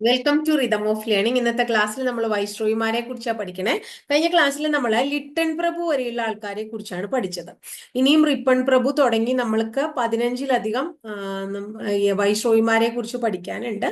Welcome to rhythm of learning ഇന്നത്തെ ക്ലാസ്സിൽ നമ്മൾ വൈശ്രോയിമാരെ കുറിച്ചാണ് പഠിക്കണേ. കഴിഞ്ഞ ക്ലാസ്സിൽ നമ്മൾ ലിട്ടൺ പ്രഭു വരെയുള്ള ആൾക്കാരെ കുറിച്ചാണ് പഠിച്ചത്. ഇനിയും റിപ്പൺ പ്രഭു തുടങ്ങി നമ്മൾക്ക് പതിനഞ്ചിലധികം വൈശ്രോയിമാരെ കുറിച്ച് പഠിക്കാനുണ്ട്.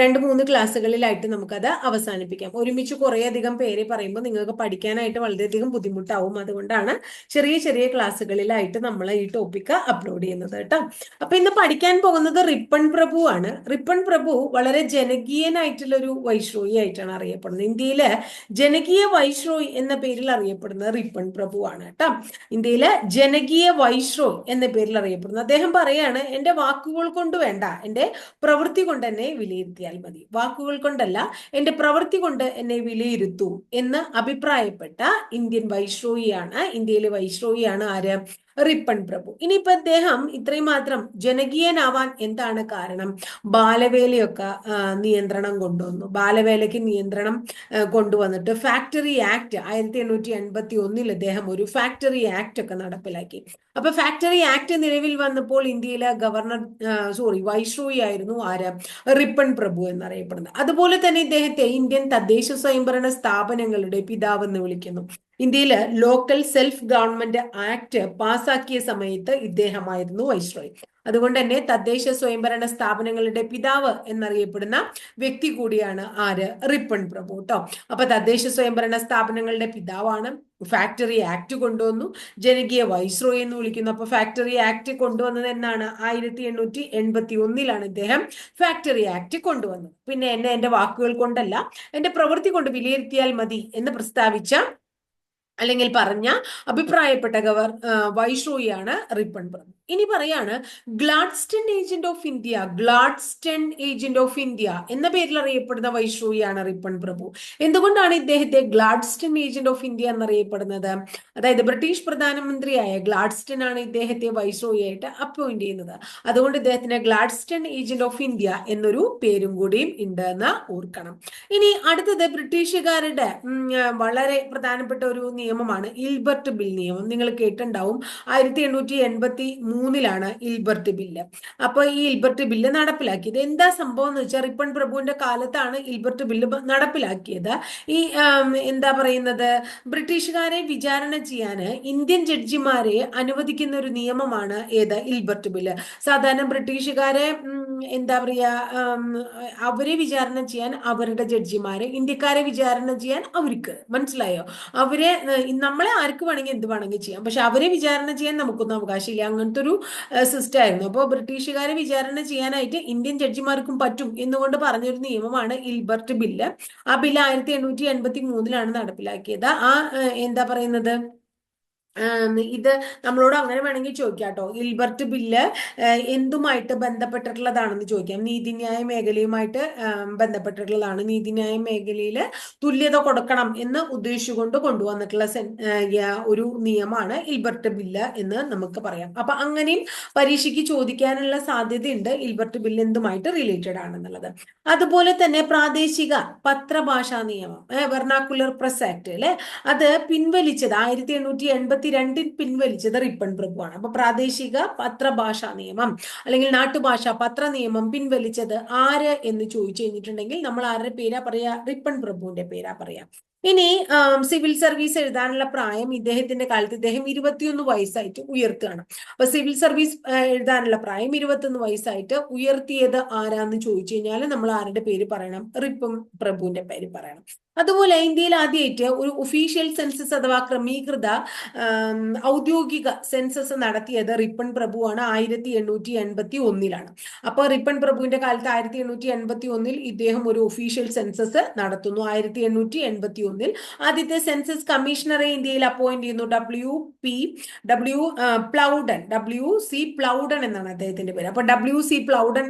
രണ്ട് മൂന്ന് ക്ലാസ്സുകളിലായിട്ട് നമുക്കത് അവസാനിപ്പിക്കാം. ഒരുമിച്ച് കുറേയധികം പേര് പറയുമ്പോൾ നിങ്ങൾക്ക് പഠിക്കാനായിട്ട് വളരെയധികം ബുദ്ധിമുട്ടാവും. അതുകൊണ്ടാണ് ചെറിയ ചെറിയ ക്ലാസ്സുകളിലായിട്ട് നമ്മൾ ഈ ടോപ്പിക്ക് അപ്ലോഡ് ചെയ്യുന്നത് കേട്ടോ. അപ്പൊ ഇന്ന് പഠിക്കാൻ പോകുന്നത് റിപ്പൺ പ്രഭു ആണ്. റിപ്പൺ പ്രഭു വളരെ ജനകീയനായിട്ടുള്ള ഒരു വൈശ്രോയി ആയിട്ടാണ് അറിയപ്പെടുന്നത്. ഇന്ത്യയിലെ ജനകീയ വൈശ്രോയി എന്ന പേരിൽ അറിയപ്പെടുന്നത് റിപ്പൺ പ്രഭു ആണ് കേട്ടോ. ഇന്ത്യയിലെ ജനകീയ വൈശ്രോയി എന്ന പേരിൽ അറിയപ്പെടുന്നത്. അദ്ദേഹം പറയാണ് എന്റെ വാക്കുകൾ കൊണ്ട് വേണ്ട എന്റെ പ്രവൃത്തി കൊണ്ട് തന്നെ വിലയിരുത്തി വിലയിരുത്തിയാൽ മതി. വാക്കുകൾ കൊണ്ടല്ല എന്റെ പ്രവൃത്തി കൊണ്ട് എന്നെ വിലയിരുത്തൂ എന്ന് അഭിപ്രായപ്പെട്ട ഇന്ത്യൻ വൈശ്രോയിയാണ് ഇന്ത്യയിലെ വൈശ്രോയിയാണ് ആര്? റിപ്പൺ പ്രഭു. ഇനിയിപ്പോ അദ്ദേഹം ഇത്രയും മാത്രം ജനകീയനാവാൻ എന്താണ് കാരണം? ബാലവേലയൊക്കെ നിയന്ത്രണം കൊണ്ടുവന്നു. ബാലവേലയ്ക്ക് നിയന്ത്രണം കൊണ്ടുവന്നിട്ട് ഫാക്ടറി ആക്ട് ആയിരത്തി എണ്ണൂറ്റി എൺപത്തി ഒന്നിൽ അദ്ദേഹം ഒരു ഫാക്ടറി ആക്ട് ഒക്കെ നടപ്പിലാക്കി. അപ്പൊ ഫാക്ടറി ആക്ട് നിലവിൽ വന്നപ്പോൾ ഇന്ത്യയിലെ ഗവർണർ സോറി വൈശ്രോയി ആയിരുന്നു ആര്? റിപ്പൺ പ്രഭു എന്നറിയപ്പെടുന്നത്. അതുപോലെ തന്നെ ഇദ്ദേഹത്തെ ഇന്ത്യൻ തദ്ദേശ സ്വയംഭരണ സ്ഥാപനങ്ങളുടെ പിതാവ് എന്ന് വിളിക്കുന്നു. ഇന്ത്യയിൽ ലോക്കൽ സെൽഫ് ഗവൺമെന്റ് ആക്ട് പാസാക്കിയ സമയത്ത് ഇദ്ദേഹമായിരുന്നു വൈസ്രോയ് അതുകൊണ്ട് തന്നെ തദ്ദേശ സ്വയംഭരണ സ്ഥാപനങ്ങളുടെ പിതാവ് എന്നറിയപ്പെടുന്ന വ്യക്തി കൂടിയാണ് ആര്? റിപ്പൺ പ്രഭു കേട്ടോ അപ്പൊ തദ്ദേശ സ്വയംഭരണ സ്ഥാപനങ്ങളുടെ പിതാവാണ്. ഫാക്ടറി ആക്ട് കൊണ്ടുവന്നു. ജനകീയ വൈസ്രോയ് എന്ന് വിളിക്കുന്നു. അപ്പൊ ഫാക്ടറി ആക്ട് കൊണ്ടുവന്നത് എന്നാണ്? ആയിരത്തി എണ്ണൂറ്റി എൺപത്തി ഒന്നിലാണ് ഇദ്ദേഹം ഫാക്ടറി ആക്ട് കൊണ്ടുവന്നത്. പിന്നെ എന്നെ എന്റെ വാക്കുകൾ കൊണ്ടല്ല എന്റെ പ്രവൃത്തി കൊണ്ട് വിലയിരുത്തിയാൽ മതി എന്ന് പ്രസ്താവിച്ച അല്ലെങ്കിൽ പറഞ്ഞ അഭിപ്രായപ്പെട്ട ഗവർ വൈഷ്രോയിയാണ് റിപ്പൺ പ്രഭു. ഇനി പറയാണ് Gladstone agent of India Gladstone agent of India എന്ന പേരിൽ അറിയപ്പെടുന്ന വൈശ്രൂയാണ് റിപ്പൺ പ്രഭു. എന്തുകൊണ്ടാണ് ഇദ്ദേഹത്തെ ഗ്ലാഡ്സ്റ്റൺ ഏജന്റ് ഓഫ് ഇന്ത്യ എന്നറിയപ്പെടുന്നത്? അതായത് ബ്രിട്ടീഷ് പ്രധാനമന്ത്രിയായ ഗ്ലാഡ്സ്റ്റൺ ആണ് ഇദ്ദേഹത്തെ വൈശ്രൂയായിട്ട് അപ്പോയിന്റ് ചെയ്യുന്നത്. അതുകൊണ്ട് ഇദ്ദേഹത്തിന് ഗ്ലാഡ്സ്റ്റൺ ഏജന്റ് ഓഫ് ഇന്ത്യ എന്നൊരു പേരും കൂടിയും ഉണ്ട് എന്ന് ഓർക്കണം. ഇനി അടുത്തത് ബ്രിട്ടീഷുകാരുടെ വളരെ പ്രധാനപ്പെട്ട ഒരു നിയമമാണ് ഇൽബർട്ട് ബിൽ നിയമം. നിങ്ങൾ കേട്ടിട്ടുണ്ടാവും. ആയിരത്തി എണ്ണൂറ്റി എൺപത്തി മൂന്നിലാണ് ഇൽബർട്ട് ബില്ല്. അപ്പൊ ഈ ഇൽബർട്ട് ബില്ല് നടപ്പിലാക്കിയത് എന്താ സംഭവം എന്ന് വെച്ചാൽ റിപ്പൺ പ്രഭുവിന്റെ കാലത്താണ് ഇൽബർട്ട് ബില്ല് നടപ്പിലാക്കിയത്. ഈ എന്താ പറയുന്നത്? ബ്രിട്ടീഷുകാരെ വിചാരണ ചെയ്യാൻ ഇന്ത്യൻ ജഡ്ജിമാരെ അനുവദിക്കുന്ന ഒരു നിയമമാണ് ഏത്? Ilbert bill. സാധാരണ ബ്രിട്ടീഷുകാരെ എന്താ പറയാ അവരെ വിചാരണ ചെയ്യാൻ അവരുടെ ജഡ്ജിമാരെ ഇന്ത്യക്കാരെ വിചാരണ ചെയ്യാൻ അവർക്ക്. മനസ്സിലായോ? അവരെ നമ്മളെ ആർക്ക് വേണമെങ്കിൽ എന്ത് വേണമെങ്കിൽ ചെയ്യാം. പക്ഷെ അവരെ വിചാരണ ചെയ്യാൻ നമുക്കൊന്നും അവകാശമില്ല. അങ്ങനത്തെ ഒരു സിസ്റ്റം ആയിരുന്നു. അപ്പോൾ ബ്രിട്ടീഷുകാരെ വിചാരണ ചെയ്യാനായിട്ട് ഇന്ത്യൻ ജഡ്ജിമാർക്കും പറ്റും എന്നുകൊണ്ട് പറഞ്ഞൊരു നിയമമാണ് ഇൽബർട്ട് ബില്ല്. ആ ബില്ല് ആയിരത്തി എണ്ണൂറ്റി എൺപത്തി മൂന്നിലാണ് നടപ്പിലാക്കിയത്. ആ എന്താ പറയുന്നത്? ഇത് നമ്മളോട് അങ്ങനെ വേണമെങ്കിൽ ചോദിക്കാം കേട്ടോ. ഇൽബർട്ട് ബില്ല് എന്തുമായിട്ട് ബന്ധപ്പെട്ടിട്ടുള്ളതാണെന്ന് ചോദിക്കാം. നീതിന്യായ മേഖലയുമായിട്ട് ബന്ധപ്പെട്ടിട്ടുള്ളതാണ്. നീതിന്യായ മേഖലയിൽ തുല്യത കൊടുക്കണം എന്ന് ഉദ്ദേശിച്ചുകൊണ്ട് കൊണ്ടുവന്നിട്ടുള്ള ഒരു നിയമമാണ് ഇൽബർട്ട് ബില്ല് എന്ന് നമുക്ക് പറയാം. അപ്പൊ അങ്ങനെയും പരീക്ഷയ്ക്ക് ചോദിക്കാനുള്ള സാധ്യതയുണ്ട് ഇൽബർട്ട് ബില്ല് എന്തുമായിട്ട് റിലേറ്റഡ് ആണെന്നുള്ളത്. അതുപോലെ തന്നെ പ്രാദേശിക പത്രഭാഷാ നിയമം വെർണാക്കുലർ പ്രസ് ആക്ട് അല്ലെ അത് പിൻവലിച്ചത് ആയിരത്തി എണ്ണൂറ്റി എൺപത്തി രണ്ടിൽ പിൻവലിച്ചത് റിപ്പൺ പ്രഭുവാണ്. അപ്പൊ പ്രാദേശിക പത്രഭാഷാ നിയമം അല്ലെങ്കിൽ നാട്ടുഭാഷ പത്ര നിയമം പിൻവലിച്ചത് ആര് എന്ന് ചോദിച്ചു കഴിഞ്ഞിട്ടുണ്ടെങ്കിൽ നമ്മൾ ആരുടെ പേരാ പറയാ റിപ്പൺ പ്രഭുവിന്റെ പേരാ പറയാ ഇനി സിവിൽ സർവീസ് എഴുതാനുള്ള പ്രായം ഇദ്ദേഹത്തിന്റെ കാലത്ത് ഇദ്ദേഹം ഇരുപത്തിയൊന്ന് വയസ്സായിട്ട് ഉയർത്തുകയാണ്. അപ്പൊ സിവിൽ സർവീസ് എഴുതാനുള്ള പ്രായം ഇരുപത്തിയൊന്ന് വയസ്സായിട്ട് ഉയർത്തിയത് ആരാന്ന് ചോദിച്ചു കഴിഞ്ഞാൽ നമ്മൾ ആരുടെ പേര് പറയണം? റിപ്പം പ്രഭുവിന്റെ പേര് പറയണം. അതുപോലെ ഇന്ത്യയിൽ ആദ്യമായിട്ട് ഒരു ഒഫീഷ്യൽ സെൻസസ് അഥവാ ക്രമീകൃത ഔദ്യോഗിക സെൻസസ് നടത്തിയത് റിപ്പൺ പ്രഭുവാണ്. ആയിരത്തി എണ്ണൂറ്റി എൺപത്തി ഒന്നിലാണ്. അപ്പൊ റിപ്പൺ പ്രഭുവിന്റെ കാലത്ത് ആയിരത്തി എണ്ണൂറ്റി എൺപത്തി ഒന്നിൽ ഇദ്ദേഹം ഒരു ഒഫീഷ്യൽ സെൻസസ് നടത്തുന്നു. ആയിരത്തി എണ്ണൂറ്റി എൺപത്തി ഒന്നിൽ. ആദ്യത്തെ സെൻസസ് കമ്മീഷണറെ ഇന്ത്യയിൽ അപ്പോയിന്റ് ചെയ്യുന്നു. W P W Plowden W C Plowden എന്നാണ് അദ്ദേഹത്തിന്റെ പേര്. അപ്പൊ ഡബ്ല്യു സി പ്ലൗഡൻ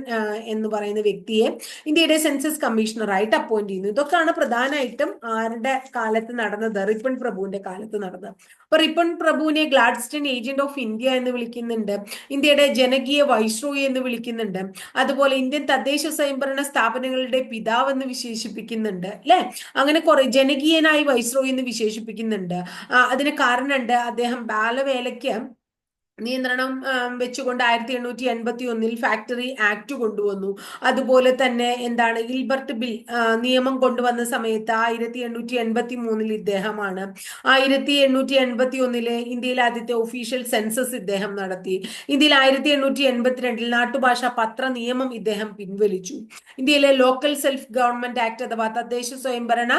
എന്ന് പറയുന്ന വ്യക്തിയെ ഇന്ത്യയുടെ സെൻസസ് കമ്മീഷണറായിട്ട് അപ്പോയിന്റ് ചെയ്യുന്നു. ഇതൊക്കെയാണ് പ്രധാനമായിട്ടും ആരുടെ കാലത്ത് നടന്നത്? റിപ്പൺ പ്രഭുവിന്റെ കാലത്ത് നടന്നത്. അപ്പൊ റിപ്പൺ പ്രഭുവിനെ ഗ്ലാഡ്സ്റ്റൺ ഏജന്റ് ഓഫ് ഇന്ത്യ എന്ന് വിളിക്കുന്നുണ്ട്. ഇന്ത്യയുടെ ജനകീയ വൈസ്രോയി എന്ന് വിളിക്കുന്നുണ്ട്. അതുപോലെ ഇന്ത്യൻ തദ്ദേശ സ്വയംഭരണ സ്ഥാപനങ്ങളുടെ പിതാവ് എന്ന് വിശേഷിപ്പിക്കുന്നുണ്ട്. അല്ലെ? അങ്ങനെ കുറെ ജനകീയ ജനകീയനായി വൈസ്രോയി എന്ന് വിശേഷിപ്പിക്കുന്നുണ്ട്. അതിന് കാരണമുണ്ട്. അദ്ദേഹം ബാലവേലയ്ക്ക് നിയന്ത്രണം വെച്ചുകൊണ്ട് ആയിരത്തി എണ്ണൂറ്റി എൺപത്തി ഒന്നിൽ ഫാക്ടറി ആക്ട് കൊണ്ടുവന്നു. അതുപോലെ തന്നെ എന്താണ് ഗിൽബർട്ട് ബിൽ നിയമം കൊണ്ടുവന്ന സമയത്ത് ആയിരത്തി എണ്ണൂറ്റി എൺപത്തി മൂന്നിൽ ഇദ്ദേഹമാണ്. ആയിരത്തി എണ്ണൂറ്റി എൺപത്തി ഒന്നിലെ ഇന്ത്യയിലെ ആദ്യത്തെ ഒഫീഷ്യൽ സെൻസസ് ഇദ്ദേഹം നടത്തി. ഇന്ത്യയിൽ ആയിരത്തി എണ്ണൂറ്റി എൺപത്തിരണ്ടിൽ നാട്ടുഭാഷ പത്ര നിയമം ഇദ്ദേഹം പിൻവലിച്ചു. ഇന്ത്യയിലെ ലോക്കൽ സെൽഫ് ഗവൺമെന്റ് ആക്ട് അഥവാ തദ്ദേശ സ്വയംഭരണ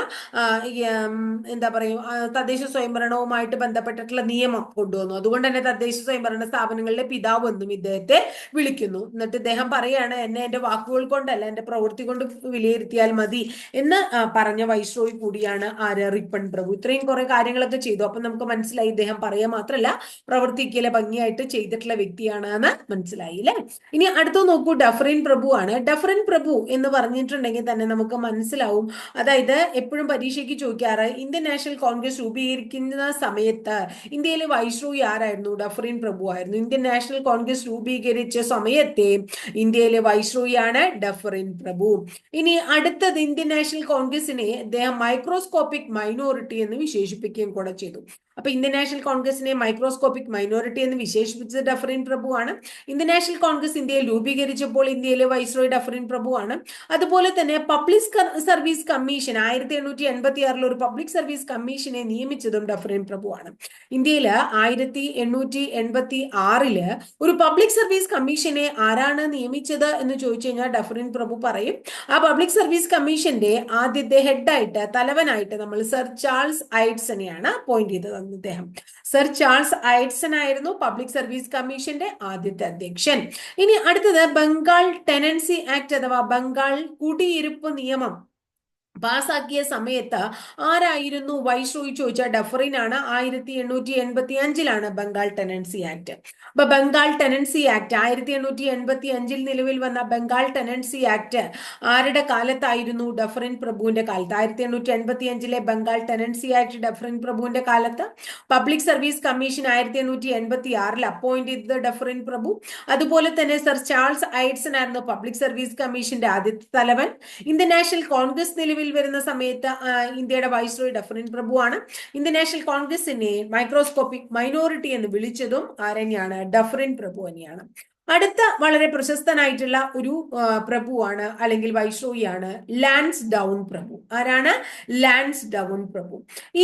എന്താ പറയുക തദ്ദേശ സ്വയംഭരണവുമായിട്ട് ബന്ധപ്പെട്ടിട്ടുള്ള നിയമം കൊണ്ടുവന്നു. അതുകൊണ്ട് തന്നെ തദ്ദേശ സ്വയം ഭരണ സ്ഥാപനങ്ങളിലെ പിതാവ് എന്നും ഇദ്ദേഹത്തെ വിളിക്കുന്നു. എന്നിട്ട് ഇദ്ദേഹം പറയാണ് എന്നെ എന്റെ വാക്കുകൾ കൊണ്ടല്ല എന്റെ പ്രവൃത്തി കൊണ്ട് വിലയിരുത്തിയാൽ മതി എന്ന് പറഞ്ഞ വൈസ്രോയി കൂടിയാണ് ആര് റിപ്പൺ പ്രഭു. ഇത്രയും കുറെ കാര്യങ്ങളൊക്കെ ചെയ്തു. അപ്പൊ നമുക്ക് മനസ്സിലായി ഇദ്ദേഹം പറയുക മാത്രമല്ല പ്രവർത്തിക്കലെ ഭംഗിയായിട്ട് ചെയ്തിട്ടുള്ള വ്യക്തിയാണ് എന്ന് മനസ്സിലായി അല്ലെ? ഇനി അടുത്ത നോക്കൂ ഡഫറിൻ പ്രഭു ആണ്. ഡഫറിൻ പ്രഭു എന്ന് പറഞ്ഞിട്ടുണ്ടെങ്കിൽ തന്നെ നമുക്ക് മനസ്സിലാവും. അതായത് എപ്പോഴും പരീക്ഷയ്ക്ക് ചോദിക്കാറ് ഇന്ത്യൻ നാഷണൽ കോൺഗ്രസ് രൂപീകരിക്കുന്ന സമയത്ത് ഇന്ത്യയിലെ വൈസ്രോയി ആരായിരുന്നു? ഡഫറിൻ പ്രഭു പ്രഭുവായിരുന്നു ഇന്ത്യൻ നാഷണൽ കോൺഗ്രസ് രൂപീകരിച്ച സമയത്തെ ഇന്ത്യയിലെ വൈശ്രോയിയാണ് ഡഫറിൻ പ്രഭു. ഇനി അടുത്തത് ഇന്ത്യൻ നാഷണൽ കോൺഗ്രസിനെ അദ്ദേഹം മൈക്രോസ്കോപ്പിക് മൈനോറിറ്റി എന്ന് വിശേഷിപ്പിക്കുകയും കൂടെ ചെയ്തു. അപ്പൊ ഇന്ത്യൻ നാഷണൽ കോൺഗ്രസിനെ മൈക്രോസ്കോപ്പിക് മൈനോറിറ്റി എന്ന് വിശേഷിപ്പിച്ചത് ഡഫറിൻ പ്രഭുവാണ്. ഇന്ത്യൻ നാഷണൽ കോൺഗ്രസ് ഇന്ത്യയിൽ രൂപീകരിച്ചപ്പോൾ ഇന്ത്യയിലെ വൈസ്രോയ് ഡഫറിൻ പ്രഭുവാണ്. അതുപോലെ തന്നെ പബ്ലിക് സർവീസ് കമ്മീഷൻ ആയിരത്തി എണ്ണൂറ്റി എൺപത്തി ആറിൽ ഒരു പബ്ലിക് സർവീസ് കമ്മീഷനെ നിയമിച്ചതും ഡഫറിൻ പ്രഭുവാണ്. ഇന്ത്യയിൽ ആയിരത്തി എണ്ണൂറ്റി എൺപത്തി ആറിൽ ഒരു പബ്ലിക് സർവീസ് കമ്മീഷനെ ആരാണ് നിയമിച്ചത് എന്ന് ചോദിച്ചു കഴിഞ്ഞാൽ ഡഫറിൻ പ്രഭു പറയും. ആ പബ്ലിക് സർവീസ് കമ്മീഷന്റെ ആദ്യത്തെ ഹെഡായിട്ട് തലവനായിട്ട് നമ്മൾ സർ ചാൾസ് ഐഡ്സനെയാണ് അപ്പോയിന്റ് ചെയ്തത്. അന്ന് ഇദ്ദേഹം സർ ചാൾസ് ഐഡ്സൺ ആയിരുന്നു പബ്ലിക് സർവീസ് കമ്മീഷന്റെ ആദ്യത്തെ അധ്യക്ഷൻ. ഇനി അടുത്തത് ബംഗാൾ ടെനൻസി ആക്ട് അഥവാ ബംഗാൾ കുടിയിരുപ്പ് നിയമം. പാസാക്കിയ സമയത്ത് ആരായിരുന്നു വൈസ്രോയി ചോദിച്ച ഡഫറിനാണ് ആയിരത്തി എണ്ണൂറ്റി എൺപത്തി അഞ്ചിലാണ് ബംഗാൾ ടെനൻസി ആക്ട്. അപ്പൊ ബംഗാൾ ടെനൻസി ആക്ട് ആയിരത്തി എണ്ണൂറ്റി എൺപത്തി അഞ്ചിൽ നിലവിൽ വന്ന ബംഗാൾ ടെനൻസി ആക്ട് ആരുടെ കാലത്തായിരുന്നു ഡഫറിൻ പ്രഭുവിന്റെ കാലത്ത്? ആയിരത്തി എണ്ണൂറ്റി എൺപത്തി അഞ്ചിലെ ബംഗാൾ ടെനൻസി ആക്ട് ഡഫറിൻ പ്രഭുവിന്റെ കാലത്ത്? പബ്ലിക് സർവീസ് കമ്മീഷൻ ആയിരത്തി എണ്ണൂറ്റി എൺപത്തി ആറിൽ അപ്പോയിന്റ് ചെയ്തത് ഡഫറിൻ പ്രഭു. അതുപോലെ തന്നെ സർ ചാൾസ് ഐഡ്സൺ ആയിരുന്നു പബ്ലിക് സർവീസ് കമ്മീഷന്റെ ആദ്യത്തെ തലവൻ. ഇന്ത്യൻ നാഷണൽ കോൺഗ്രസ് നിലവിൽ നിലവിൽ വരുന്ന സമയത്ത് ഇന്ത്യയുടെ വൈസ്രോയി ഡഫറിൻ പ്രഭുവാണ്. ഇന്ത്യൻ നാഷണൽ കോൺഗ്രസിനെ മൈക്രോസ്കോപ്പിക് മൈനോറിറ്റി എന്ന് വിളിച്ചതും ആരെന്നെയാണ്? ഡഫറിൻ പ്രഭു തന്നെയാണ്. അടുത്ത വളരെ പ്രശസ്തനായിട്ടുള്ള ഒരു പ്രഭുവാണ് അല്ലെങ്കിൽ വൈഷ്ണോയിയാണ് ലാൻസ് ഡൗൺ പ്രഭു. ആരാണ്? ലാൻസ് ഡൗൺ പ്രഭു.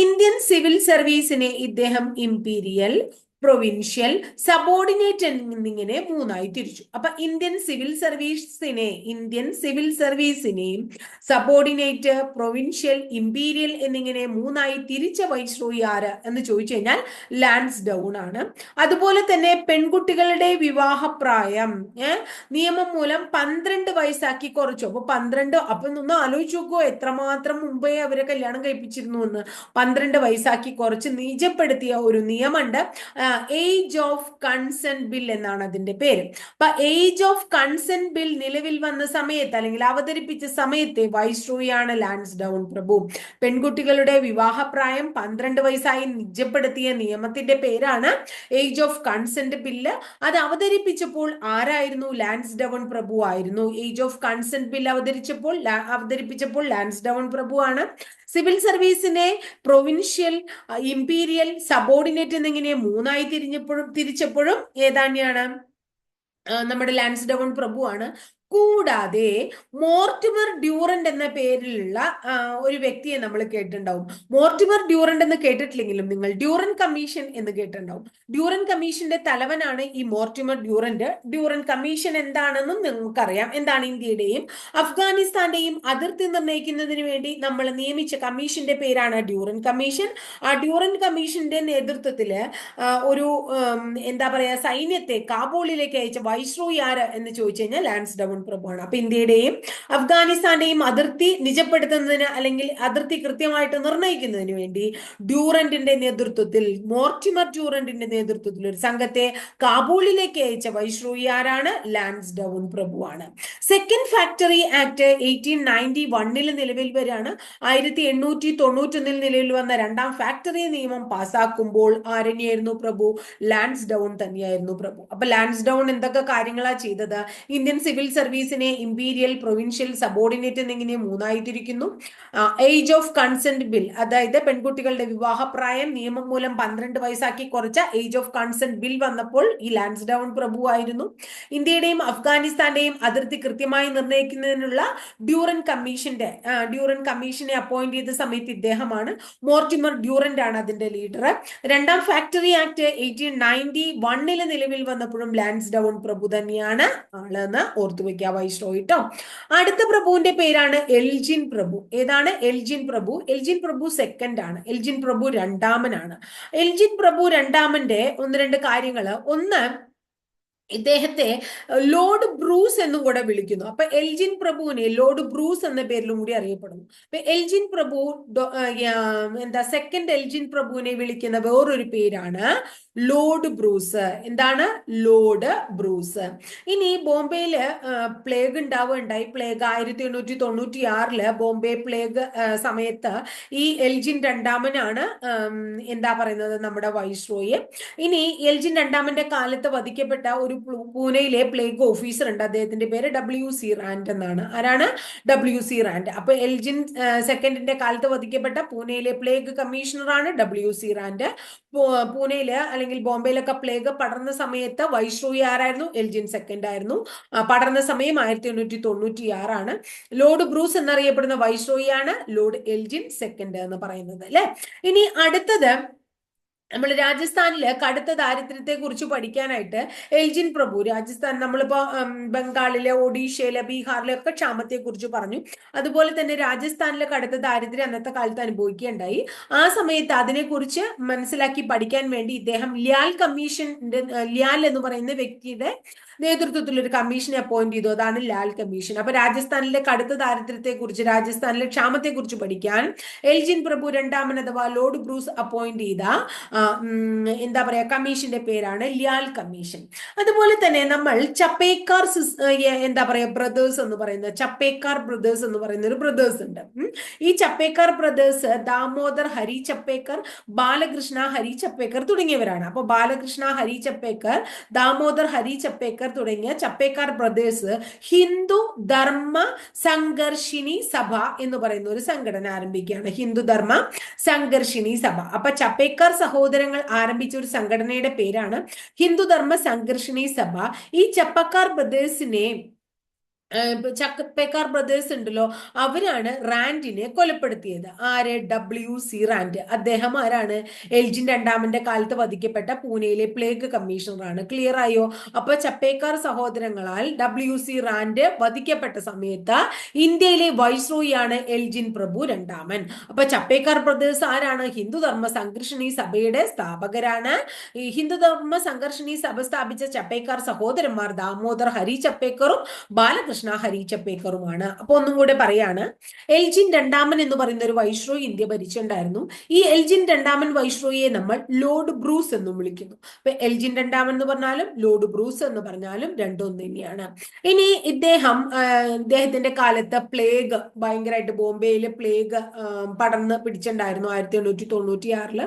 ഇന്ത്യൻ സിവിൽ സർവീസിനെ ഇദ്ദേഹം ഇംപീരിയൽ പ്രൊവിൻഷ്യൽ സബോർഡിനേറ്റ് എന്നിങ്ങനെ മൂന്നായി തിരിച്ചു. അപ്പൊ ഇന്ത്യൻ സിവിൽ സർവീസിനെ ഇന്ത്യൻ സിവിൽ സർവീസിനെയും സബോർഡിനേറ്റ് പ്രൊവിൻഷ്യൽ ഇമ്പീരിയൽ എന്നിങ്ങനെ മൂന്നായി തിരിച്ച വൈസ്രോയി ആര് എന്ന് ചോദിച്ചു കഴിഞ്ഞാൽ ലാൻഡ്സ് ഡൗൺ ആണ്. അതുപോലെ തന്നെ പെൺകുട്ടികളുടെ വിവാഹപ്രായം നിയമം മൂലം പന്ത്രണ്ട് വയസ്സാക്കി കുറച്ചു. അപ്പൊ പന്ത്രണ്ട് അപ്പൊ ഒന്ന് ആലോചിച്ച് നോക്കുമോ എത്രമാത്രം മുമ്പേ അവരെ കല്യാണം കഴിപ്പിച്ചിരുന്നു എന്ന്. പന്ത്രണ്ട് വയസ്സാക്കി കുറച്ച് നിജപ്പെടുത്തിയ ഒരു നിയമമുണ്ട്. ഏജ് ഓഫ് കൺസെന്റ് ബിൽ എന്നാണ് അതിന്റെ പേര്. അപ്പൊ ഏജ് ഓഫ് കൺസെന്റ് ബിൽ നിലവിൽ വന്ന സമയത്ത് അല്ലെങ്കിൽ അവതരിപ്പിച്ച സമയത്തെ വൈസ്രോയാണ് ലാൻഡ്സ് ഡൗൺ പ്രഭു പെൺകുട്ടികളുടെ വിവാഹപ്രായം പന്ത്രണ്ട് വയസ്സായി നിജപ്പെടുത്തിയ നിയമത്തിന്റെ പേരാണ് ഏജ് ഓഫ് കൺസെന്റ് ബില്ല് അത് അവതരിപ്പിച്ചപ്പോൾ ആരായിരുന്നു ലാൻഡ്സ് ഡൗൺ പ്രഭു ആയിരുന്നു? ഏജ് ഓഫ് കൺസെന്റ് ബിൽ അവതരിച്ചപ്പോൾ അവതരിപ്പിച്ചപ്പോൾ ലാൻഡ്സ് ഡൗൺ പ്രഭു ആണ്. സിവിൽ സർവീസിനെ പ്രൊവിൻഷ്യൽ ഇമ്പീരിയൽ സബോർഡിനേറ്റ് എന്നിങ്ങനെ മൂന്നായി തിരിഞ്ഞപ്പോഴും തിരിച്ചപ്പോഴും ഏതാണ്യാണ്? നമ്മുടെ ലാൻസ് ഡൗൺ പ്രഭുവാണ്. കൂടാതെ മോർട്ടിമർ ഡ്യൂറന്റ് എന്ന പേരിലുള്ള ഒരു വ്യക്തിയെ നമ്മൾ കേട്ടിട്ടുണ്ടാവും. മോർട്ടിമർ ഡ്യൂറന്റ് എന്ന് കേട്ടിട്ടില്ലെങ്കിലും നിങ്ങൾ ഡ്യൂറൻ കമ്മീഷൻ എന്ന് കേട്ടിട്ടുണ്ടാവും. ഡ്യൂറൻ കമ്മീഷന്റെ തലവനാണ് ഈ മോർട്ടിമർ ഡ്യൂറന്റ്. ഡ്യൂറൻ കമ്മീഷൻ എന്താണെന്നും നിങ്ങൾക്കറിയാം. എന്താണ് ഇന്ത്യയുടെയും അഫ്ഗാനിസ്ഥാന്റെയും അതിർത്തി നിർണയിക്കുന്നതിന് വേണ്ടി നമ്മൾ നിയമിച്ച കമ്മീഷന്റെ പേരാണ് ഡ്യൂറൻ കമ്മീഷൻ. ആ ഡ്യൂറൻ കമ്മീഷന്റെ നേതൃത്വത്തിൽ ഒരു എന്താ പറയാ സൈന്യത്തെ കാബൂളിലേക്ക് അയച്ച വൈസ്രോയി ആര് എന്ന് ചോദിച്ചു കഴിഞ്ഞാൽ ലാൻസ് ഡൗൺ പ്രഭുവാണ് അപ്പൊ ഇന്ത്യയുടെയും അഫ്ഗാനിസ്ഥാന്റെയും അതിർത്തി നിജപ്പെടുത്തുന്നതിന് അല്ലെങ്കിൽ അതിർത്തി കൃത്യമായിട്ട് നിർണയിക്കുന്നതിന് വേണ്ടി ഡ്യൂറന്റിന്റെ നേതൃത്വത്തിൽ മോർട്ടിമർ ഡ്യൂറന്റിന്റെ നേതൃത്വത്തിൽ ഒരു സംഘത്തെ കാബൂളിലേക്ക് അയച്ച വൈശ്രൂയി ആരാണ്? Lansdowne പ്രഭുവാണ്. Second Factory Act eighteen ninety വണ്ണിൽ നിലവിൽ വരികയാണ് ആയിരത്തി എണ്ണൂറ്റി തൊണ്ണൂറ്റൊന്നിൽ നിലവിൽ വന്ന രണ്ടാം ഫാക്ടറി നിയമം പാസ്സാക്കുമ്പോൾ ആരനെയായിരുന്നു പ്രഭു? ലാൻസ് ഡൗൺ തന്നെയായിരുന്നു പ്രഭു. അപ്പൊ ലാൻസ് ഡൗൺ എന്തൊക്കെ കാര്യങ്ങളാണ് ചെയ്തത്? ഇന്ത്യൻ സിവിൽ സർവീസ് സർവീസിനെ ഇമ്പീരിയൽ പ്രൊവിൻഷ്യൽ സബോർഡിനേറ്റ് എന്നിങ്ങനെ മൂന്നായി തിരിക്കുന്നു ഏജ് ഓഫ് കൺസെന്റ് ബിൽ അതായത് പെൺകുട്ടികളുടെ വിവാഹപ്രായം നിയമം മൂലം പന്ത്രണ്ട് വയസ്സാക്കി കുറച്ച ഏജ് ഓഫ് കൺസെന്റ് ബിൽ വന്നപ്പോൾ ഈ ലാൻസ്ഡൌൺ പ്രഭു ആയിരുന്നു. ഇന്ത്യയുടെയും അഫ്ഗാനിസ്ഥാന്റെയും അതിർത്തി കൃത്യമായി നിർണയിക്കുന്നതിനുള്ള ഡ്യൂറൻ കമ്മീഷന്റെ ഡ്യൂറൻ കമ്മീഷനെ അപ്പോയിന്റ് ചെയ്ത സമയത്ത് ഇദ്ദേഹമാണ് മോർട്ടിമർ ഡ്യൂറന്റ് ആണ് അതിന്റെ ലീഡർ രണ്ടാം ഫാക്ടറി ആക്ട് എയ്റ്റീൻ നയന്റി വണ്ണിൽ നിലവിൽ വന്നപ്പോഴും ലാൻസ്ഡൌൺ പ്രഭു തന്നെയാണ് ആളെന്ന് ഓർത്തു വെക്കുക കേട്ടോ അടുത്ത പ്രഭുവിന്റെ പേരാണ് എൽജിൻ പ്രഭു. ഏതാണ്? എൽജിൻ പ്രഭു. എൽജിൻ പ്രഭു സെക്കൻഡ് ആണ്. എൽജിൻ പ്രഭു രണ്ടാമനാണ്. എൽജിൻ പ്രഭു രണ്ടാമന്റെ ഒന്ന് രണ്ട് കാര്യങ്ങൾ ഒന്ന് ഇദ്ദേഹത്തെ ലോർഡ് ബ്രൂസ് എന്നും കൂടെ വിളിക്കുന്നു. അപ്പൊ എൽജിൻ പ്രഭുവിനെ ലോർഡ് ബ്രൂസ് എന്ന പേരിലും കൂടി അറിയപ്പെടുന്നു. അപ്പൊ എൽജിൻ പ്രഭു എന്താ സെക്കൻഡ് എൽജിൻ പ്രഭുവിനെ വിളിക്കുന്ന വേറൊരു പേരാണ് ലോർഡ് ബ്രൂസ്. എന്താണ്? Lord Bruce. ഇനി ബോംബെയിൽ പ്ലേഗ് ഉണ്ടാവുകയുണ്ടായി. പ്ലേഗ് ആയിരത്തി എണ്ണൂറ്റി തൊണ്ണൂറ്റി ആറിൽ ബോംബെ പ്ലേഗ് സമയത്ത് ഈ എൽജിൻ രണ്ടാമനാണ് എന്താ പറയുന്നത് നമ്മുടെ വൈസ്രോയി. ഇനി എൽജിൻ രണ്ടാമന്റെ കാലത്ത് വധിക്കപ്പെട്ട ഒരു പൂനെയിലെ പ്ലേഗ് ഓഫീസർ ഉണ്ട്. അദ്ദേഹത്തിന്റെ പേര് ഡബ്ല്യു സി റാൻഡ് എന്നാണ്. ആരാണ്? ഡബ്ല്യു സി റാൻഡ് അപ്പൊ എൽജിൻ സെക്കൻഡിന്റെ കാലത്ത് വധിക്കപ്പെട്ട പൂനെയിലെ പ്ലേഗ് കമ്മീഷണറാണ് ഡബ്ല്യു സി റാൻഡ് പൂനെയിൽ അല്ലെങ്കിൽ ബോംബെയിലൊക്കെ പ്ലേഗ് പടർന്ന സമയത്ത് വൈശ്രൂയി ആരായിരുന്നു? എൽജിൻ സെക്കൻഡ് ആയിരുന്നു. പടർന്ന സമയം ആയിരത്തി എണ്ണൂറ്റി തൊണ്ണൂറ്റി ആറാണ് ലോർഡ് ബ്രൂസ് എന്നറിയപ്പെടുന്ന വൈസ്രോയി ആണ്. ലോർഡ് എൽജിൻ സെക്കൻഡ് എന്ന് പറയുന്നത് അല്ലെ? ഇനി അടുത്തത് നമ്മൾ രാജസ്ഥാനിൽ കടുത്ത ദാരിദ്ര്യത്തെ കുറിച്ച് പഠിക്കാനായിട്ട് എൽജിൻ പ്രഭു രാജസ്ഥാൻ നമ്മളിപ്പോ ബംഗാളിലെ ഒഡീഷയിലെ ബീഹാറിലെ ഒക്കെ ക്ഷാമത്തെ കുറിച്ച് പറഞ്ഞു. അതുപോലെ തന്നെ രാജസ്ഥാനിലെ കടുത്ത ദാരിദ്ര്യം അന്നത്തെ കാലത്ത് അനുഭവിക്കുകയുണ്ടായി. ആ സമയത്ത് അതിനെക്കുറിച്ച് മനസ്സിലാക്കി പഠിക്കാൻ വേണ്ടി ഇദ്ദേഹം ലിയാൽ കമ്മീഷൻ ലിയാൽ എന്ന് പറയുന്ന വ്യക്തിയുടെ നേതൃത്വത്തിൽ ഒരു കമ്മീഷനെ അപ്പോയിന്റ് ചെയ്തു. അതാണ് ലാൽ കമ്മീഷൻ. അപ്പൊ രാജസ്ഥാനിലെ കടുത്ത ദാരിദ്ര്യത്തെ കുറിച്ച് രാജസ്ഥാനിലെ ക്ഷാമത്തെ കുറിച്ച് പഠിക്കാൻ എൽജിൻ പ്രഭു രണ്ടാമൻ അഥവാ ലോർഡ് ബ്രൂസ് അപ്പോയിന്റ് ചെയ്ത എന്താ പറയാ കമ്മീഷന്റെ പേരാണ് ലിയാൽ കമ്മീഷൻ. അതുപോലെ തന്നെ നമ്മൾ ചപ്പേക്കാർ എന്താ പറയാ ബ്രദേഴ്സ് എന്ന് പറയുന്ന ചപ്പേക്കാർ ബ്രദേഴ്സ് എന്ന് പറയുന്ന ഒരു ബ്രദേഴ്സ് ഉണ്ട് ഈ ചപ്പേക്കാർ ബ്രദേഴ്സ് ദാമോദർ ഹരി ചപ്പേക്കർ ബാലകൃഷ്ണ ഹരി ചപ്പേക്കർ തുടങ്ങിയവരാണ്. അപ്പൊ ബാലകൃഷ്ണ ഹരി ചപ്പേക്കർ ദാമോദർ ഹരി ചപ്പേക്കർ തുടങ്ങിയ ചപ്പേക്കാർ ബ്രദേഴ്സ് ഹിന്ദു ധർമ്മ സംഘർഷിണി സഭ എന്ന് പറയുന്ന ഒരു സംഘടന ആരംഭിക്കുകയാണ്. ഹിന്ദു ധർമ്മ സംഘർഷിണി സഭ. അപ്പൊ ചപ്പേക്കാർ സഹോദരങ്ങൾ ആരംഭിച്ച ഒരു സംഘടനയുടെ പേരാണ് ഹിന്ദു ധർമ്മ സംഘർഷിണി സഭ. ഈ ചപ്പക്കാർ ബ്രദേഴ്സിനെ ചക്കപ്പേക്കാർ ബ്രദേഴ്സ് ഉണ്ടല്ലോ അവരാണ് റാൻഡിനെ കൊലപ്പെടുത്തിയത്. ആര്? W C Rand. അദ്ദേഹം ആരാണ്? എൽജിൻ രണ്ടാമന്റെ കാലത്ത് വധിക്കപ്പെട്ട പൂനെയിലെ പ്ലേഗ് കമ്മീഷണറാണ് ക്ലിയർ ആയോ? അപ്പൊ ചപ്പേക്കാർ സഹോദരങ്ങളാൽ ഡബ്ല്യു സി റാൻഡ് വധിക്കപ്പെട്ട സമയത്ത് ഇന്ത്യയിലെ വൈസ്രോയിയാണ് എൽജിൻ പ്രഭു രണ്ടാമൻ. അപ്പൊ ചപ്പേക്കാർ ബ്രദേഴ്സ് ആരാണ്? ഹിന്ദുധർമ്മ സംഘർഷണി സഭയുടെ സ്ഥാപകരാണ്. ഹിന്ദുധർമ്മ സംഘർഷണി സഭ സ്ഥാപിച്ച ചപ്പേക്കാർ സഹോദരന്മാർ ദാമോദർ ഹരി ചപ്പേക്കറും ബാലകൃഷ്ണ ഹരി ചപ്പേക്കറുമാണ് അപ്പൊ ഒന്നും കൂടെ പറയാണ്. എൽജിൻ രണ്ടാമൻ എന്ന് പറയുന്ന ഒരു വൈഷ്രോയി ഇന്ത്യ ഭരിച്ചിട്ടുണ്ടായിരുന്നു. ഈ എൽജിൻ രണ്ടാമൻ വൈഷ്രോയിയെ നമ്മൾ ലോർഡ് ബ്രൂസ് എന്നും വിളിക്കുന്നു. അപ്പൊ എൽജിൻ രണ്ടാമൻ എന്ന് പറഞ്ഞാലും ലോർഡ് ബ്രൂസ് എന്ന് പറഞ്ഞാലും രണ്ടും തന്നെയാണ്. ഇനി ഇദ്ദേഹം ഇദ്ദേഹത്തിന്റെ കാലത്ത് പ്ലേഗ് ഭയങ്കരമായിട്ട് ബോംബെയിലെ പ്ലേഗ് പടർന്ന് പിടിച്ചിട്ടുണ്ടായിരുന്നു ആയിരത്തി എണ്ണൂറ്റി തൊണ്ണൂറ്റി ആറിൽ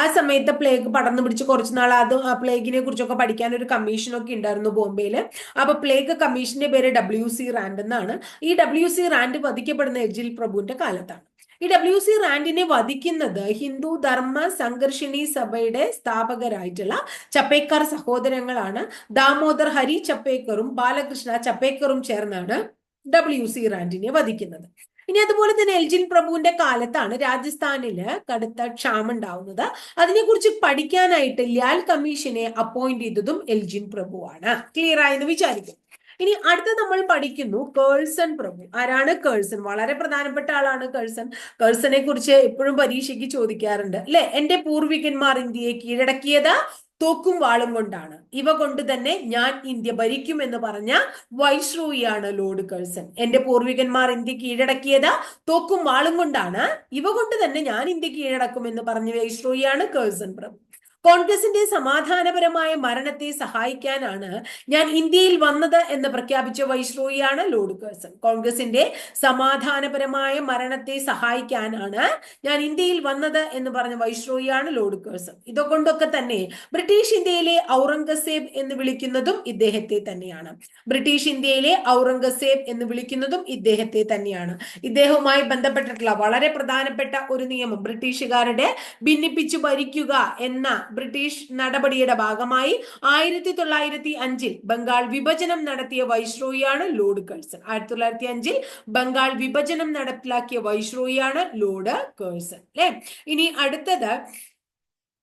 ആ സമയത്ത് പ്ലേഗ് പടർന്നു പിടിച്ച് കുറച്ച് നാൾ അത് പ്ലേഗിനെ കുറിച്ചൊക്കെ പഠിക്കാൻ ഒരു കമ്മീഷനൊക്കെ ഉണ്ടായിരുന്നു ബോംബെയിൽ അപ്പൊ പ്ലേഗ് കമ്മീഷന്റെ പേര് ഡബ്ല്യു സി റാൻഡ് എന്നാണ്. ഈ ഡബ്ല്യു സി റാൻഡ് വധിക്കപ്പെടുന്ന എജിൽ പ്രഭുവിന്റെ കാലത്താണ്. ഈ ഡബ്ല്യു സി റാൻഡിനെ വധിക്കുന്നത് ഹിന്ദു ധർമ്മ സംഘർഷിണി സഭയുടെ സ്ഥാപകരായിട്ടുള്ള ചപ്പേക്കർ സഹോദരങ്ങളാണ്. ദാമോദർ ഹരി ചപ്പേക്കറും ബാലകൃഷ്ണ ചപ്പേക്കറും ചേർന്നാണ് ഡബ്ല്യു സി റാൻഡിനെ വധിക്കുന്നത്. ഇനി അതുപോലെ തന്നെ എൽജിൻ പ്രഭുവിന്റെ കാലത്താണ് രാജസ്ഥാനിൽ കടുത്ത ക്ഷാമം ഉണ്ടാവുന്നത്. അതിനെക്കുറിച്ച് പഠിക്കാനായിട്ട് ലാൽ കമ്മീഷനെ അപ്പോയിന്റ് ചെയ്തതും എൽജിൻ പ്രഭുവാണ്. ക്ലിയർ ആയെന്ന് വിചാരിക്കും ഇനി അടുത്ത നമ്മൾ പഠിക്കുന്നു കേൾസൺ പ്രഭു ആരാണ് കേൾസൺ വളരെ പ്രധാനപ്പെട്ട ആളാണ് കേൾസൺ കേൾസനെ കുറിച്ച് എപ്പോഴും പരീക്ഷയ്ക്ക് ചോദിക്കാറുണ്ട്. അല്ലെ? എന്റെ പൂർവികന്മാർ ഇന്ത്യയെ കീഴടക്കിയത് തോക്കും വാളും കൊണ്ടാണ്. ഇവ കൊണ്ട് തന്നെ ഞാൻ ഇന്ത്യ ഭരിക്കും എന്ന് പറഞ്ഞ വൈശ്രൂയാണ് ലോർഡ് കേൾസൺ എന്റെ പൂർവികന്മാർ ഇന്ത്യ കീഴടക്കിയത് തോക്കും വാളും കൊണ്ടാണ്. ഇവ കൊണ്ട് തന്നെ ഞാൻ ഇന്ത്യ കീഴടക്കും എന്ന് പറഞ്ഞ വൈശ്രൂയാണ് കേൾസൺ പ്രഭു കോൺഗ്രസിന്റെ സമാധാനപരമായ മരണത്തെ സഹായിക്കാനാണ് ഞാൻ ഇന്ത്യയിൽ വന്നത് എന്ന് പ്രഖ്യാപിച്ച വൈശ്രോയിയാണ് ലോഡ് കേഴ്സൺ കോൺഗ്രസിന്റെ സമാധാനപരമായ മരണത്തെ സഹായിക്കാനാണ് ഞാൻ ഇന്ത്യയിൽ വന്നത് എന്ന് പറഞ്ഞ വൈശ്രോയിയാണ് ലോർഡ് കേഴ്സൺ ഇതുകൊണ്ടൊക്കെ തന്നെ ബ്രിട്ടീഷ് ഇന്ത്യയിലെ ഔറംഗസേബ് എന്ന് വിളിക്കുന്നതും ഇദ്ദേഹത്തെ തന്നെയാണ്. ബ്രിട്ടീഷ് ഇന്ത്യയിലെ ഔറംഗസേബ് എന്ന് വിളിക്കുന്നതും ഇദ്ദേഹത്തെ തന്നെയാണ്. ഇദ്ദേഹവുമായി ബന്ധപ്പെട്ടിട്ടുള്ള വളരെ പ്രധാനപ്പെട്ട ഒരു നിയമം ബ്രിട്ടീഷുകാരുടെ ഭിന്നിപ്പിച്ചു ഭരിക്കുക എന്ന ബ്രിട്ടീഷ് നടപടിയുടെ ഭാഗമായി ആയിരത്തി തൊള്ളായിരത്തി അഞ്ചിൽ ബംഗാൾ വിഭജനം നടത്തിയ വൈശ്രോയിയാണ് ലോർഡ് കേഴ്സൺ. ആയിരത്തി തൊള്ളായിരത്തി അഞ്ചിൽ ബംഗാൾ വിഭജനം നടപ്പിലാക്കിയ വൈശ്രോയിയാണ് ലോർഡ് കേഴ്സൺ അല്ലെ? ഇനി അടുത്തത്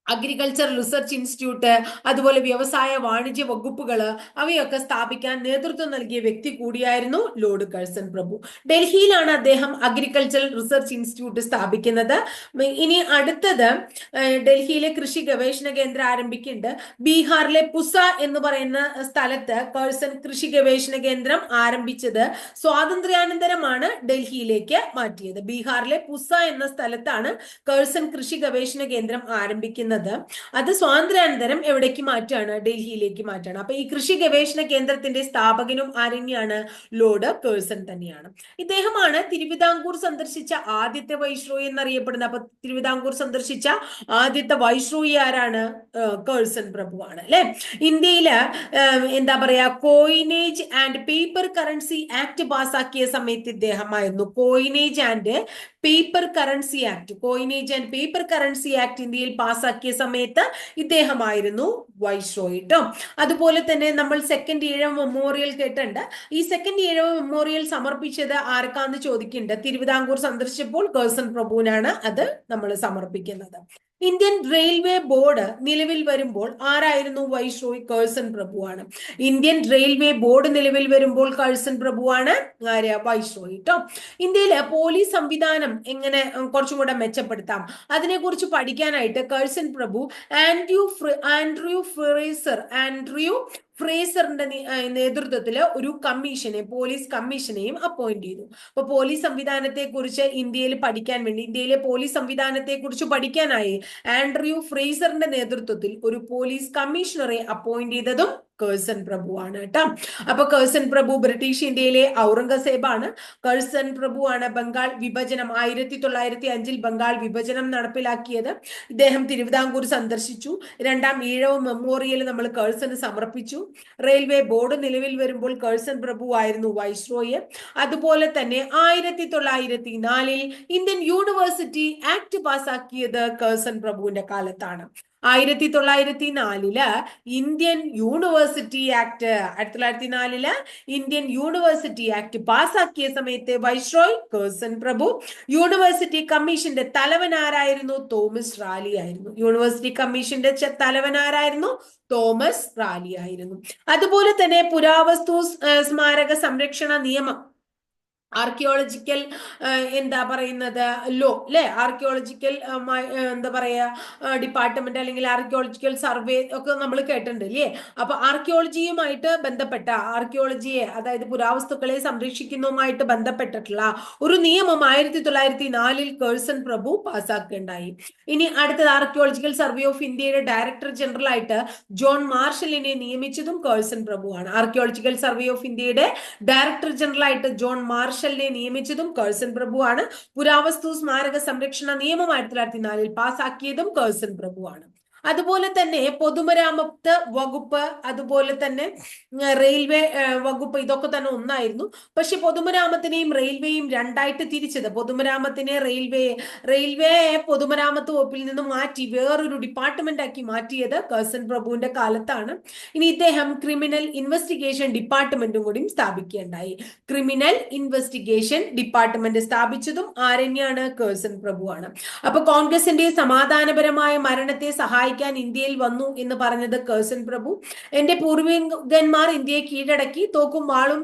അഗ്രികൾച്ചർ റിസർച്ച് ഇൻസ്റ്റിറ്റ്യൂട്ട് അതുപോലെ വ്യവസായ വാണിജ്യ വകുപ്പുകൾ അവയൊക്കെ സ്ഥാപിക്കാൻ നേതൃത്വം നൽകിയ വ്യക്തി കൂടിയായിരുന്നു ലോർഡ് കഴ്സൺ പ്രഭു ഡൽഹിയിലാണ് അദ്ദേഹം അഗ്രികൾച്ചർ റിസർച്ച് ഇൻസ്റ്റിറ്റ്യൂട്ട് സ്ഥാപിക്കുന്നത്. ഇനി അടുത്തത് ഡൽഹിയിലെ കൃഷി ഗവേഷണ കേന്ദ്രം ആരംഭിക്കുന്നുണ്ട്. ബീഹാറിലെ പുസ എന്ന് പറയുന്ന സ്ഥലത്ത് കഴ്സൺ കൃഷി ഗവേഷണ കേന്ദ്രം ആരംഭിച്ചത് സ്വാതന്ത്ര്യാനന്തരമാണ് ഡൽഹിയിലേക്ക് മാറ്റിയത്. ബീഹാറിലെ പുസ എന്ന സ്ഥലത്താണ് കഴ്സൺ കൃഷി ഗവേഷണ കേന്ദ്രം ആരംഭിക്കുന്നത്. അത് സ്വാതന്ത്ര്യാനന്തരം എവിടേക്ക് മാറ്റാണ് ഡൽഹിയിലേക്ക് മാറ്റാണ് അപ്പൊ ഈ കൃഷി ഗവേഷണ കേന്ദ്രത്തിന്റെ സ്ഥാപകനും ആരണ്യാണ്? ലോഡ് പേഴ്സൺ തന്നെയാണ്. ഇദ്ദേഹമാണ് തിരുവിതാംകൂർ സന്ദർശിച്ച ആദ്യത്തെ വൈശ്രോയി എന്നറിയപ്പെടുന്നത് അപ്പൊ തിരുവിതാംകൂർ സന്ദർശിച്ച ആദ്യത്തെ വൈശ്രോയി ആരാണ്? കേഴ്സൺ പ്രഭുവാണ് അല്ലെ? ഇന്ത്യയിൽ എന്താ പറയാ Coinage and Paper Currency Act പാസാക്കിയ സമയത്ത് ഇദ്ദേഹമായിരുന്നു. Coinage and Paper Currency Act Coinage and Paper Currency Act ഇന്ത്യയിൽ പാസാക്കിയ സമയത്ത് ഇദ്ദേഹമായിരുന്നു വൈസ്രോയി അതുപോലെ തന്നെ നമ്മൾ സെക്കൻഡ് ഈഴവ മെമ്മോറിയൽ കേട്ടുണ്ട് ഈ സെക്കൻഡ് ഈഴവ മെമ്മോറിയൽ സമർപ്പിച്ചത് ആർക്കാന്ന് ചോദിക്കുന്നുണ്ട്? തിരുവിതാംകൂർ സന്ദർശിച്ചപ്പോൾ ഗേഴ്സൺ പ്രഭുവിനാണ് അത് നമ്മൾ സമർപ്പിക്കുന്നത്. ഇന്ത്യൻ റെയിൽവേ ബോർഡ് നിലവിൽ വരുമ്പോൾ ആരായിരുന്നു വൈഷ്ണോയ് കേഴ്സൺ പ്രഭുവാണ്? ഇന്ത്യൻ റെയിൽവേ ബോർഡ് നിലവിൽ വരുമ്പോൾ കേഴ്സൺ പ്രഭുവാണ് ആര്യ വൈസ്രോയ് കേട്ടോ ഇന്ത്യയിലെ പോലീസ് സംവിധാനം എങ്ങനെ കുറച്ചും കൂടെ മെച്ചപ്പെടുത്താം? അതിനെക്കുറിച്ച് പഠിക്കാനായിട്ട് കേഴ്സൺ പ്രഭു ആൻഡ്രൂ ആൻഡ്രൂ ഫ്രേസർ ആൻഡ്രൂ ഫ്രേസറിന്റെ നേതൃത്വത്തിൽ ഒരു കമ്മീഷനെ പോലീസ് കമ്മീഷനെയും അപ്പോയിന്റ് ചെയ്തു. അപ്പൊ പോലീസ് സംവിധാനത്തെ കുറിച്ച് ഇന്ത്യയിൽ പഠിക്കാൻ വേണ്ടി ഇന്ത്യയിലെ പോലീസ് സംവിധാനത്തെ കുറിച്ച് പഠിക്കാനായി ആൻഡ്രൂ ഫ്രേസറിന്റെ നേതൃത്വത്തിൽ ഒരു പോലീസ് കമ്മീഷണറെ അപ്പോയിന്റ് ചെയ്തതും കേഴ്സൺ ആണ് കേട്ടോ. അപ്പൊ കേഴ്സൺ പ്രഭു ബ്രിട്ടീഷ് ഇന്ത്യയിലെ ഔറംഗസേബാണ്. കേഴ്സൺ ആണ് ബംഗാൾ വിഭജനം. ആയിരത്തി തൊള്ളായിരത്തി അഞ്ചിൽ ബംഗാൾ വിഭജനം നടപ്പിലാക്കിയത്. ഇദ്ദേഹം തിരുവിതാംകൂർ സന്ദർശിച്ചു. രണ്ടാം ഈഴവ് മെമ്മോറിയൽ നമ്മൾ കേഴ്സന് സമർപ്പിച്ചു. റെയിൽവേ ബോർഡ് നിലവിൽ വരുമ്പോൾ കേഴ്സൺ പ്രഭു ആയിരുന്നു വൈസ്രോയ്. അതുപോലെ തന്നെ ആയിരത്തി തൊള്ളായിരത്തി നാലിൽ ഇന്ത്യൻ യൂണിവേഴ്സിറ്റി ആക്ട് പാസാക്കിയത് കേഴ്സൺ പ്രഭുവിന്റെ കാലത്താണ്. ആയിരത്തി തൊള്ളായിരത്തി നാലിൽ ഇന്ത്യൻ യൂണിവേഴ്സിറ്റി ആക്ട് ആയിരത്തി തൊള്ളായിരത്തി നാലിൽ ഇന്ത്യൻ യൂണിവേഴ്സിറ്റി ആക്ട് പാസാക്കിയ സമയത്ത് വൈസ്രോയ് കേഴ്സൺ പ്രഭു യൂണിവേഴ്സിറ്റി കമ്മീഷന്റെ തലവൻ ആരായിരുന്നു? തോമസ് റാലി ആയിരുന്നു. യൂണിവേഴ്സിറ്റി കമ്മീഷന്റെ തലവൻ ആരായിരുന്നു? തോമസ് റാലി ആയിരുന്നു. അതുപോലെ തന്നെ പുരാവസ്തു സ്മാരക സംരക്ഷണ നിയമം ആർക്കിയോളജിക്കൽ എന്താ പറയുന്നത് ലോ അല്ലെ ആർക്കിയോളജിക്കൽ എന്താ പറയാ ഡിപ്പാർട്ട്മെന്റ് അല്ലെങ്കിൽ ആർക്കിയോളജിക്കൽ സർവേ ഒക്കെ നമ്മൾ കേട്ടിട്ടുണ്ട് അല്ലേ അപ്പൊ ആർക്കിയോളജിയുമായിട്ട് ബന്ധപ്പെട്ട ആർക്കിയോളജിയെ അതായത് പുരാവസ്തുക്കളെ സംരക്ഷിക്കുന്നതുമായിട്ട് ബന്ധപ്പെട്ടിട്ടുള്ള ഒരു നിയമം ആയിരത്തി തൊള്ളായിരത്തി നാലിൽ കേഴ്സൺ പ്രഭു പാസ്സാക്കുകയുണ്ടായി. ഇനി അടുത്തത് ആർക്കിയോളജിക്കൽ സർവേ ഓഫ് ഇന്ത്യയുടെ ഡയറക്ടർ ജനറൽ ആയിട്ട് ജോൺ മാർഷലിനെ നിയമിച്ചതും കേഴ്സൺ പ്രഭുവാണ്. ആർക്കിയോളജിക്കൽ സർവേ ഓഫ് ഇന്ത്യയുടെ ഡയറക്ടർ ജനറൽ ആയിട്ട് ജോൺ മാർഷൽ മാർഷലിനെ നിയമിച്ചതും കേഴ്സൺ പ്രഭുവാണ്. പുരാവസ്തു സ്മാരക സംരക്ഷണ നിയമം ആയിരത്തി തൊള്ളായിരത്തി നാലിൽ പാസാക്കിയതും കേഴ്സൺ പ്രഭുവാണ്. അതുപോലെ തന്നെ പൊതുമരാമത്ത് വകുപ്പ് അതുപോലെ തന്നെ റെയിൽവേ വകുപ്പ് ഇതൊക്കെ തന്നെ ഒന്നായിരുന്നു. പക്ഷെ പൊതുമരാമത്തിനെയും റെയിൽവേയും രണ്ടായിട്ട് തിരിച്ചത്. പൊതുമരാമത്തിനെ റെയിൽവേ റെയിൽവേ പൊതുമരാമത്ത് വകുപ്പിൽ നിന്ന് മാറ്റി വേറൊരു ഡിപ്പാർട്ട്മെന്റ് ആക്കി മാറ്റിയത് കേസൻ പ്രഭുവിന്റെ കാലത്താണ്. ഇനി ഇദ്ദേഹം ക്രിമിനൽ ഇൻവെസ്റ്റിഗേഷൻ ഡിപ്പാർട്ട്മെന്റും കൂടി സ്ഥാപിക്കുകയുണ്ടായി. ക്രിമിനൽ ഇൻവെസ്റ്റിഗേഷൻ ഡിപ്പാർട്ട്മെന്റ് സ്ഥാപിച്ചതും ആരണ്യാണ് കേഴ്സൺ പ്രഭുവാണ്. അപ്പൊ കോൺഗ്രസിന്റെ സമാധാനപരമായ മരണത്തെ സഹായിക്കാൻ ഇന്ത്യയിൽ വന്നു എന്ന് പറഞ്ഞത് കേസൻ പ്രഭു. എന്റെ പൂർവികന്മാർ ഇന്ത്യയെ കീഴടക്കി തോക്കും വാളും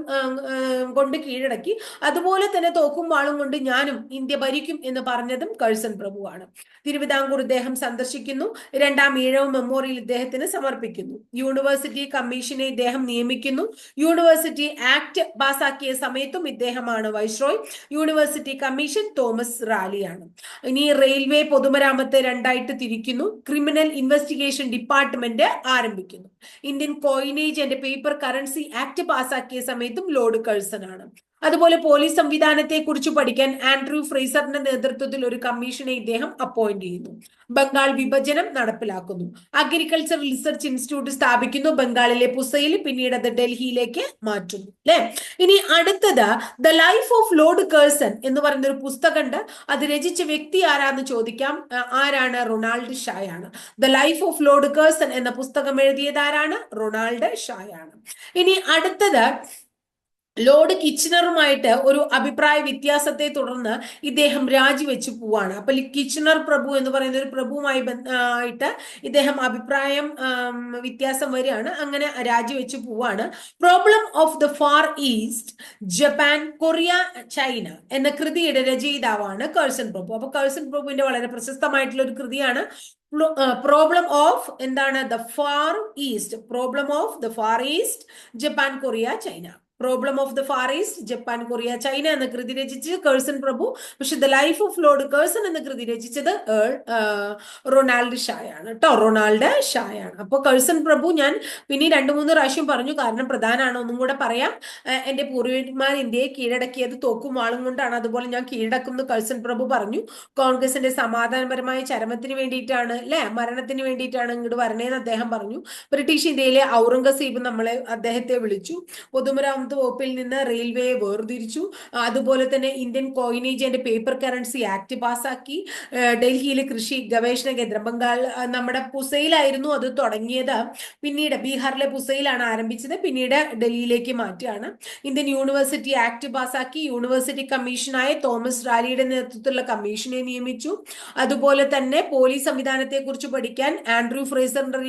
കൊണ്ട് കീഴടക്കി. അതുപോലെ തന്നെ തോക്കും വാളും കൊണ്ട് ഞാനും ഇന്ത്യ ഭരിക്കും എന്ന് പറഞ്ഞതും കേഴ്സൺ പ്രഭുവാണ്. തിരുവിതാംകൂർ ഇദ്ദേഹം സന്ദർശിക്കുന്നു. രണ്ടാം ഈഴവ് മെമ്മോറിയൽ ഇദ്ദേഹത്തിന് സമർപ്പിക്കുന്നു. യൂണിവേഴ്സിറ്റി കമ്മീഷനെ ഇദ്ദേഹം നിയമിക്കുന്നു. യൂണിവേഴ്സിറ്റി ആക്ട് പാസാക്കിയ സമയത്തും ഇദ്ദേഹമാണ് വൈസ്രോയ്. യൂണിവേഴ്സിറ്റി കമ്മീഷൻ തോമസ് റാലിയാണ്. ഇനി റെയിൽവേ പൊതുമരാമത്ത് രണ്ടായിട്ട് തിരിക്കുന്നു. ക്രിമിനൽ ഇൻവെസ്റ്റിഗേഷൻ ഡിപ്പാർട്ട്മെന്റ് ആരംഭിക്കുന്നു. Indian Coinage and Paper Currency Act പാസാക്കിയ സമയത്തും ലോഡ് കഴ്സൺ ആണ്. അതുപോലെ പോലീസ് സംവിധാനത്തെ കുറിച്ച് പഠിക്കാൻ ആൻഡ്രൂ ഫ്രേസറിന്റെ നേതൃത്വത്തിൽ ഒരു കമ്മീഷനെ ഇദ്ദേഹം അപ്പോയിന്റ് ചെയ്യുന്നു. ബംഗാൾ വിഭജനം നടപ്പിലാക്കുന്നു. അഗ്രികൾച്ചർ റിസർച്ച് ഇൻസ്റ്റിറ്റ്യൂട്ട് സ്ഥാപിക്കുന്നു. ബംഗാളിലെ പുസയിൽ പിന്നീട് അത് ഡൽഹിയിലേക്ക് മാറ്റുന്നു അല്ലെ ഇനി അടുത്തത് the life of Lord Curzon എന്ന് പറയുന്ന ഒരു പുസ്തകമുണ്ട്. അത് രചിച്ച വ്യക്തി ആരാന്ന് ചോദിക്കാം? ആരാണ്? Ronald ഷായാണ്. The life of Lord Curzon എന്ന പുസ്തകം എഴുതിയത് ആരാണ്? റൊണാൾഡ് ഷായാണ്. ഇനി അടുത്തത് ലോർഡ് കിച്ചണറുമായിട്ട് ഒരു അഭിപ്രായ വ്യത്യാസത്തെ തുടർന്ന് ഇദ്ദേഹം രാജിവെച്ചു പോവാണ്. അപ്പൊ കിച്ചനർ പ്രഭു എന്ന് പറയുന്ന ഒരു പ്രഭുവുമായി ആയിട്ട് ഇദ്ദേഹം അഭിപ്രായം വ്യത്യാസം വരികയാണ്. അങ്ങനെ രാജിവെച്ചു പോവാണ്. Problem of the Far East Japan Korea China എന്ന കൃതിയുടെ രചയിതാവാണ് കേഴ്സൺ പ്രഭു. അപ്പൊ കേഴ്സൺ പ്രഭുവിന്റെ വളരെ പ്രശസ്തമായിട്ടുള്ള ഒരു കൃതിയാണ്. പ്രോബ്ലം ഓഫ് എന്താണ്? The Far East problem of the Far East Japan Korea China problem of the Far East Japan Korea China എന്ന കൃതി രചിച്ച് കേഴ്സൺ പ്രഭു പക്ഷെ the life of Lord Curzon എന്ന കൃതി രചിച്ചത് റൊണാൾഡ് ഷായാണ് കേട്ടോ റൊണാൾഡ് ഷായാണ്. അപ്പോൾ കേഴ്സൺ പ്രഭു ഞാൻ പിന്നെ രണ്ടു മൂന്ന് പ്രാവശ്യം പറഞ്ഞു. കാരണം പ്രധാനമാണ് ഒന്നും കൂടെ പറയാം. എന്റെ പൂർവികന്മാർ ഇന്ത്യയെ കീഴടക്കിയത് തോക്കും വാളും കൊണ്ടാണ്. അതുപോലെ ഞാൻ കീഴടക്കുന്നു കേഴ്സൺ പ്രഭു പറഞ്ഞു. കോൺഗ്രസിന്റെ സമാധാനപരമായ ചരമത്തിന് വേണ്ടിയിട്ടാണ് അല്ലെ? മരണത്തിന് വേണ്ടിയിട്ടാണ് ഇങ്ങോട്ട് വരണേന്ന് അദ്ദേഹം പറഞ്ഞു. ബ്രിട്ടീഷ് ഇന്ത്യയിലെ ഔറംഗസീബ് നമ്മളെ അദ്ദേഹത്തെ വിളിച്ചു. പൊതുമരാമത്ത് വകുപ്പിൽ നിന്ന് റെയിൽവേയെ വേർതിരിച്ചു. അതുപോലെ തന്നെ Indian Coinage and Paper Currency Act പാസാക്കി. ഡൽഹിയിലെ കൃഷി ഗവേഷണ കേന്ദ്രം ബംഗാൾ നമ്മുടെ പുസയിലായിരുന്നു അത് തുടങ്ങിയത്. പിന്നീട് ബീഹാറിലെ പുസയിലാണ് ആരംഭിച്ചത്. പിന്നീട് ഡൽഹിയിലേക്ക് മാറ്റുകയാണ്. ഇന്ത്യൻ യൂണിവേഴ്സിറ്റി ആക്ട് പാസാക്കി. യൂണിവേഴ്സിറ്റി കമ്മീഷനായ തോമസ് റാലിയുടെ നേതൃത്വത്തിലുള്ള കമ്മീഷനെ നിയമിച്ചു. അതുപോലെ തന്നെ പോലീസ് സംവിധാനത്തെ കുറിച്ച് പഠിക്കാൻ ആൻഡ്രൂ ഫ്രേസറിന്റെ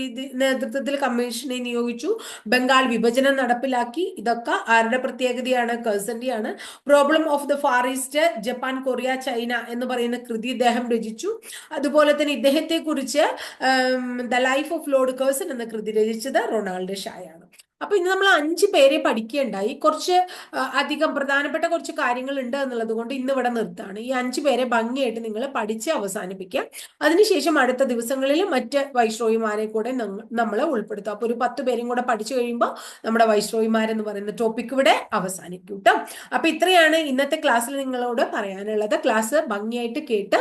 നേതൃത്വത്തിൽ കമ്മീഷനെ നിയോഗിച്ചു. ബംഗാൾ വിഭജനം നടപ്പിലാക്കി. ഇതൊക്കെ ആരുടെ പ്രത്യേകതയാണ്? കേഴ്സന്റെയാണ് problem of the Far East Japan Korea China എന്ന് പറയുന്ന കൃതി ഇദ്ദേഹം രചിച്ചു. അതുപോലെ തന്നെ ഇദ്ദേഹത്തെ കുറിച്ച് the life of Lord Curzon എന്ന കൃതി രചിച്ചത് റൊണാൾഡ് ഷായാണ്. അപ്പൊ ഇന്ന് നമ്മൾ അഞ്ച് പേരെ പഠിക്കുകയുണ്ടായി കുറച്ച് അധികം പ്രധാനപ്പെട്ട കുറച്ച് കാര്യങ്ങൾ ഉണ്ട് എന്നുള്ളത് കൊണ്ട് ഇന്ന് ഇവിടെ നിർത്താണ്. ഈ അഞ്ച് പേരെ ഭംഗിയായിട്ട് നിങ്ങൾ പഠിച്ച് അവസാനിപ്പിക്കുക അതിനുശേഷം അടുത്ത ദിവസങ്ങളിൽ മറ്റ് വൈശ്രോയിമാരെ കൂടെ നമ്മൾ ഉൾപ്പെടുത്തും. അപ്പൊ ഒരു പത്ത് പേരും കൂടെ പഠിച്ചു കഴിയുമ്പോൾ നമ്മുടെ വൈശ്രോയിമാരെന്ന് പറയുന്ന ടോപ്പിക് ഇവിടെ അവസാനിക്കും കേട്ടോ അപ്പൊ ഇത്രയാണ് ഇന്നത്തെ ക്ലാസ്സിൽ നിങ്ങളോട് പറയാനുള്ളത്. ക്ലാസ് ഭംഗിയായിട്ട് കേട്ട്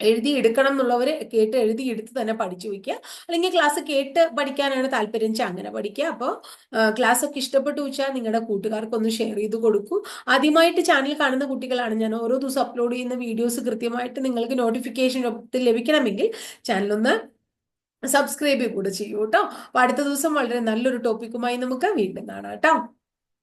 എഴുതി എടുക്കണം എന്നുള്ളവർ കേട്ട് എഴുതി എടുത്ത് തന്നെ പഠിച്ചു വയ്ക്കുക അല്ലെങ്കിൽ ക്ലാസ് കേട്ട് പഠിക്കാനാണ് താല്പര്യം വെച്ചാൽ അങ്ങനെ പഠിക്കുക. അപ്പോൾ ക്ലാസ് ഒക്കെ ഇഷ്ടപ്പെട്ടു വെച്ചാൽ നിങ്ങളുടെ കൂട്ടുകാർക്കൊന്ന് ഷെയർ ചെയ്ത് കൊടുക്കൂ. ആദ്യമായിട്ട് ചാനൽ കാണുന്ന കുട്ടികളാണ്. ഞാൻ ഓരോ ദിവസം അപ്ലോഡ് ചെയ്യുന്ന വീഡിയോസ് കൃത്യമായിട്ട് നിങ്ങൾക്ക് നോട്ടിഫിക്കേഷൻ ലഭിക്കണമെങ്കിൽ ചാനലൊന്ന് സബ്സ്ക്രൈബ് കൂടെ ചെയ്യൂ കേട്ടോ. അപ്പൊ അടുത്ത ദിവസം വളരെ നല്ലൊരു ടോപ്പിക്കുമായി നമുക്ക് വീണ്ടും കാണാം കേട്ടോ.